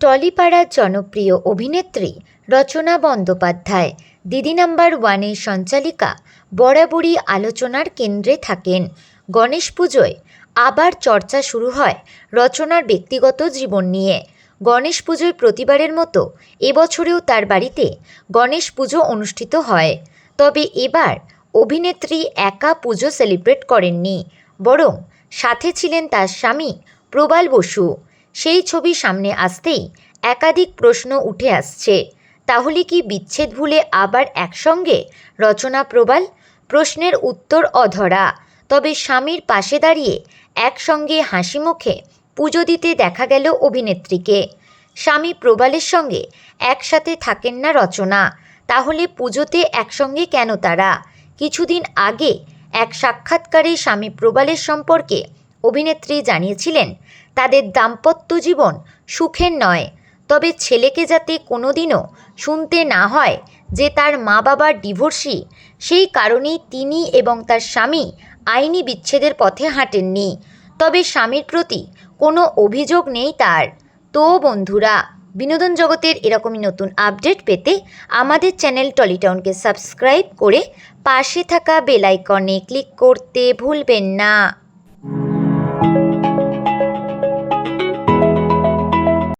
টলিপাড়ার জনপ্রিয় অভিনেত্রী রচনা বন্দ্যোপাধ্যায়, দিদি নাম্বার ওয়ানের সঞ্চালিকা বরাবরই আলোচনার কেন্দ্রে থাকেন। গণেশ পুজোয় আবার চর্চা শুরু হয় রচনার ব্যক্তিগত জীবন নিয়ে। গণেশ পুজোয় প্রতিবারের মতো এবছরেও তার বাড়িতে গণেশ পুজো অনুষ্ঠিত হয়। তবে এবার অভিনেত্রী একা পুজো সেলিব্রেট করেননি, বরং সাথে ছিলেন তার স্বামী প্রবাল বসু। সেই ছবি সামনে আসতেই একাধিক প্রশ্ন উঠে আসছে। তাহলে কি বিচ্ছেদ ভুলে আবার একসঙ্গে? রচনা প্রবাল, প্রশ্নের উত্তর অধরা। তবে স্বামীর পাশে দাঁড়িয়ে একসঙ্গে হাসি মুখে পুজো দিতে দেখা গেল অভিনেত্রীকে। স্বামী প্রবালের সঙ্গে একসাথে থাকেন না রচনা। তাহলে পুজোতে একসঙ্গে কেন তারা? কিছুদিন আগে এক সাক্ষাৎকারে স্বামী প্রবালের সম্পর্কে অভিনেত্রী জানিয়েছিলেন, তাদের দাম্পত্য জীবন সুখের নয়, তবে ছেলেকে যাতে কোনোদিনও শুনতে না হয় যে তার মা বাবার ডিভোর্সি সেই কারণেই তিনি এবং তার স্বামী আইনি বিচ্ছেদের পথে হাঁটেননি। তবে স্বামীর প্রতি কোনো অভিযোগ নেই তার। তো বন্ধুরা, বিনোদন জগতের এরকমই নতুন আপডেট পেতে আমাদের চ্যানেল টলিটাউনকে সাবস্ক্রাইব করে পাশে থাকা বেল আইকনে ক্লিক করতে ভুলবেন না।